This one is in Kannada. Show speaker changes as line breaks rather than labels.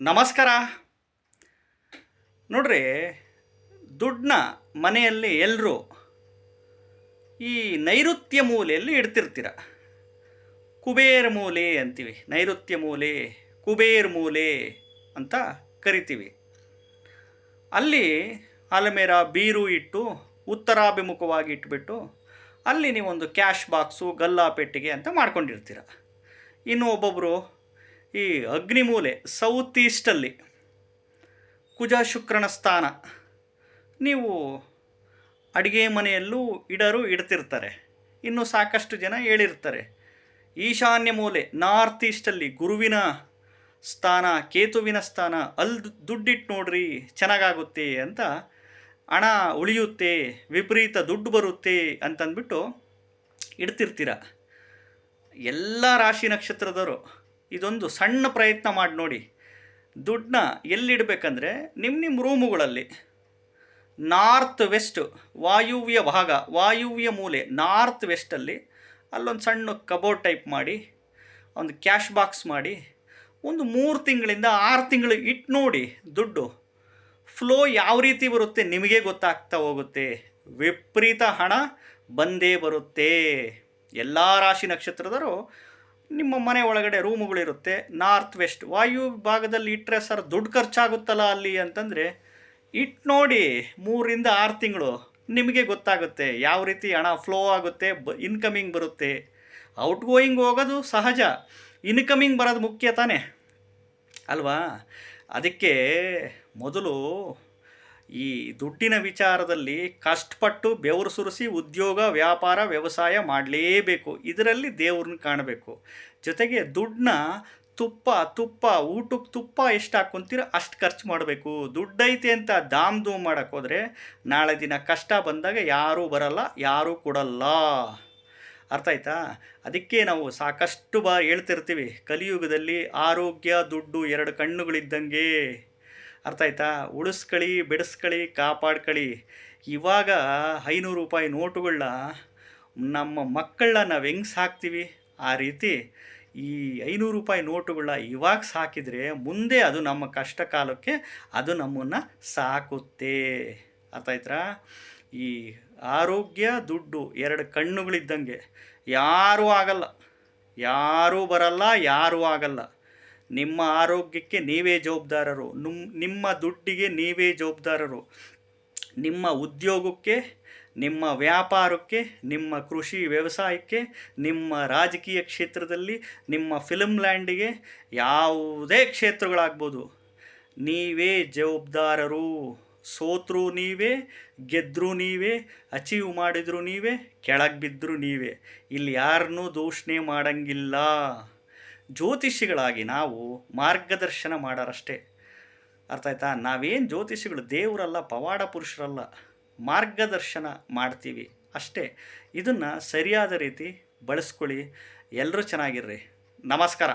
ನಮಸ್ಕಾರ. ನೋಡ್ರಿ ದುಡ್ಡನ್ನ ಮನೆಯಲ್ಲಿ ಎಲ್ಲರೂ ಈ ನೈಋತ್ಯ ಮೂಲೆಯಲ್ಲಿ ಇಡ್ತಿರ್ತೀರ. ಕುಬೇರ ಮೂಲೆ ಅಂತೀವಿ, ನೈಋತ್ಯ ಮೂಲೆ, ಕುಬೇರ ಮೂಲೆ ಅಂತ ಕರಿತೀವಿ. ಅಲ್ಲಿ ಅಲಮೇರ ಬೀರು ಇಟ್ಟು ಉತ್ತರಾಭಿಮುಖವಾಗಿ ಇಟ್ಬಿಟ್ಟು ಅಲ್ಲಿ ನೀವೊಂದು ಕ್ಯಾಶ್ ಬಾಕ್ಸು ಗಲ್ಲಾ ಪೆಟ್ಟಿಗೆ ಅಂತ ಮಾಡ್ಕೊಂಡಿರ್ತೀರ. ಇನ್ನು ಒಬ್ಬೊಬ್ಬರು ಈ ಅಗ್ನಿಮೂಲೆ ಸೌತ್ ಈಸ್ಟಲ್ಲಿ ಕುಜ ಶುಕ್ರನ ಸ್ಥಾನ. ನೀವು ಅಡುಗೆ ಮನೆಯಲ್ಲೂ ಇಡರು ಇಡ್ತಿರ್ತಾರೆ. ಇನ್ನು ಸಾಕಷ್ಟು ಜನ ಹೇಳಿರ್ತಾರೆ ಈಶಾನ್ಯ ಮೂಲೆ ನಾರ್ತ್ ಈಸ್ಟಲ್ಲಿ ಗುರುವಿನ ಸ್ಥಾನ, ಕೇತುವಿನ ಸ್ಥಾನ ಅಲ್ಲಿ ದುಡ್ಡಿಟ್ಟು ನೋಡ್ರಿ ಚೆನ್ನಾಗಾಗುತ್ತೆ ಅಂತ ಹಣ ಉಳಿಯುತ್ತೆ, ವಿಪರೀತ ದುಡ್ಡು ಬರುತ್ತೆ ಅಂತಂದ್ಬಿಟ್ಟು ಇಡ್ತಿರ್ತೀರ. ಎಲ್ಲ ರಾಶಿ ನಕ್ಷತ್ರದವರು ಇದೊಂದು ಸಣ್ಣ ಪ್ರಯತ್ನ ಮಾಡಿ ನೋಡಿ. ದುಡ್ಡನ್ನ ಎಲ್ಲಿಡಬೇಕಂದ್ರೆ ನಿಮ್ಮ ನಿಮ್ಮ ರೂಮುಗಳಲ್ಲಿ. ನಾರ್ತ್ ವೆಸ್ಟ್ ವಾಯುವ್ಯ ಭಾಗ, ವಾಯುವ್ಯ ಮೂಲೆ ನಾರ್ತ್ ವೆಸ್ಟಲ್ಲಿ ಅಲ್ಲೊಂದು ಸಣ್ಣ ಕಬೋರ್ಡ್ ಟೈಪ್ ಮಾಡಿ, ಒಂದು ಕ್ಯಾಶ್ ಬಾಕ್ಸ್ ಮಾಡಿ, ಒಂದು ಮೂರು ತಿಂಗಳಿಂದ ಆರು ತಿಂಗಳು ಇಟ್ಟು ನೋಡಿ ದುಡ್ಡು ಫ್ಲೋ ಯಾವ ರೀತಿ ಬರುತ್ತೆ ನಿಮಗೆ ಗೊತ್ತಾಗ್ತಾ ಹೋಗುತ್ತೆ. ವಿಪರೀತ ಹಣ ಬಂದೇ ಬರುತ್ತೆ. ಎಲ್ಲ ರಾಶಿ ನಕ್ಷತ್ರದವರು ನಿಮ್ಮ ಮನೆ ಒಳಗಡೆ ರೂಮುಗಳಿರುತ್ತೆ ನಾರ್ತ್ ವೆಸ್ಟ್. ವಾಯು ಭಾಗದಲ್ಲಿ ಇಟ್ಟರೆ ಸರ್ ದುಡ್ಡು ಖರ್ಚಾಗುತ್ತಲ್ಲ ಅಲ್ಲಿ ಅಂತಂದರೆ ಇಟ್ಟು ನೋಡಿ ಮೂರಿಂದ ಆರು ತಿಂಗಳು ನಿಮಗೆ ಗೊತ್ತಾಗುತ್ತೆ ಯಾವ ರೀತಿ ಹಣ ಫ್ಲೋ ಆಗುತ್ತೆ, ಬ ಇನ್ಕಮಿಂಗ್ ಬರುತ್ತೆ. ಔಟ್ ಗೋಯಿಂಗ್ ಹೋಗೋದು ಸಹಜ ಇನ್ಕಮಿಂಗ್ ಬರೋದು ಮುಖ್ಯ ತಾನೇ. ಅಲ್ವಾ? ಅದಕ್ಕೆ ಮೊದಲು ಈ ದುಡ್ಡಿನ ವಿಚಾರದಲ್ಲಿ ಕಷ್ಟಪಟ್ಟು ಬೆವರು ಸುರಿಸಿ ಉದ್ಯೋಗ, ವ್ಯಾಪಾರ, ವ್ಯವಸಾಯ ಮಾಡಲೇಬೇಕು. ಇದರಲ್ಲಿ ದೇವ್ರನ್ನ ಕಾಣಬೇಕು. ಜೊತೆಗೆ ದುಡ್ಡನ್ನ ತುಪ್ಪ ತುಪ್ಪ, ಊಟಕ್ಕೆ ತುಪ್ಪ ಎಷ್ಟು ಹಾಕೊಂತೀರೋ ಅಷ್ಟು ಖರ್ಚು ಮಾಡಬೇಕು. ದುಡ್ಡೈತೆ ಅಂತ ದಾಮ್ ಧೂಮ್ ಮಾಡೋಕ್ಕೋದ್ರೆ ನಾಳೆ ದಿನ ಕಷ್ಟ ಬಂದಾಗ ಯಾರೂ ಬರಲ್ಲ, ಯಾರೂ ಕೊಡಲ್ಲ. ಅರ್ಥ ಆಯ್ತಾ? ಅದಕ್ಕೆ ನಾವು ಸಾಕಷ್ಟು ಬಾ ಹೇಳ್ತಿರ್ತೀವಿ, ಕಲಿಯುಗದಲ್ಲಿ ಆರೋಗ್ಯ, ದುಡ್ಡು ಎರಡು ಕಣ್ಣುಗಳಿದ್ದಂಗೆ. ಅರ್ಥ ಆಯ್ತಾ? ಉಳಿಸ್ಕಳಿ, ಬಿಡಿಸ್ಕಳಿ, ಕಾಪಾಡ್ಕಳಿ. ಇವಾಗ ಐನೂರು ರೂಪಾಯಿ ನೋಟುಗಳನ್ನ ನಮ್ಮ ಮಕ್ಕಳನ್ನ ನಾವು ಹೆಂಗೆ ಸಾಕ್ತೀವಿ? ಆ ರೀತಿ ಈ ಐನೂರು ರೂಪಾಯಿ ನೋಟುಗಳನ್ನ ಇವಾಗ ಸಾಕಿದರೆ ಮುಂದೆ ಅದು ನಮ್ಮ ಕಷ್ಟ ಕಾಲಕ್ಕೆ ಅದು ನಮ್ಮನ್ನು ಸಾಕುತ್ತೆ. ಅರ್ಥ ಆಯ್ತಾ? ಈ ಆರೋಗ್ಯ, ದುಡ್ಡು ಎರಡು ಕಣ್ಣುಗಳಿದ್ದಂಗೆ ಯಾರೂ ಆಗಲ್ಲ. ಯಾರೂ ಬರಲ್ಲ, ಯಾರೂ ಆಗಲ್ಲ. ನಿಮ್ಮ ಆರೋಗ್ಯಕ್ಕೆ ನೀವೇ ಜವಾಬ್ದಾರರು. ನುಮ್ ನಿಮ್ಮ ದುಡ್ಡಿಗೆ ನೀವೇ ಜವಾಬ್ದಾರರು. ನಿಮ್ಮ ಉದ್ಯೋಗಕ್ಕೆ, ನಿಮ್ಮ ವ್ಯಾಪಾರಕ್ಕೆ, ನಿಮ್ಮ ಕೃಷಿ ವ್ಯವಸಾಯಕ್ಕೆ, ನಿಮ್ಮ ರಾಜಕೀಯ ಕ್ಷೇತ್ರದಲ್ಲಿ, ನಿಮ್ಮ ಫಿಲ್ಮ್ ಲ್ಯಾಂಡಿಗೆ ಯಾವುದೇ ಕ್ಷೇತ್ರಗಳಾಗ್ಬೋದು. ನೀವೇ ಜವಾಬ್ದಾರರು. ಸೋತ್ರೂ ನೀವೇ ಗೆದ್ದರು ನೀವೇ ಅಚೀವ್ ಮಾಡಿದ್ರು ನೀವೇ, ಕೆಳಗೆ ಬಿದ್ದರೂ ನೀವೇ. ಇಲ್ಲಿ ಯಾರನ್ನೂ ದೂಷಣೆ ಮಾಡಂಗಿಲ್ಲ. ಜ್ಯೋತಿಷಿಗಳಾಗಿ ನಾವು ಮಾರ್ಗದರ್ಶನ ಮಾಡೋರಷ್ಟೇ. ಅರ್ಥ ಆಯ್ತಾ? ನಾವೇನು ಜ್ಯೋತಿಷಿಗಳು ದೇವರಲ್ಲ, ಪವಾಡ ಪುರುಷರಲ್ಲ, ಮಾರ್ಗದರ್ಶನ ಮಾಡ್ತೀವಿ ಅಷ್ಟೇ. ಇದನ್ನು ಸರಿಯಾದ ರೀತಿ ಬಳಸ್ಕೊಳ್ಳಿ. ಎಲ್ಲರೂ ಚೆನ್ನಾಗಿರ್ರಿ. ನಮಸ್ಕಾರ.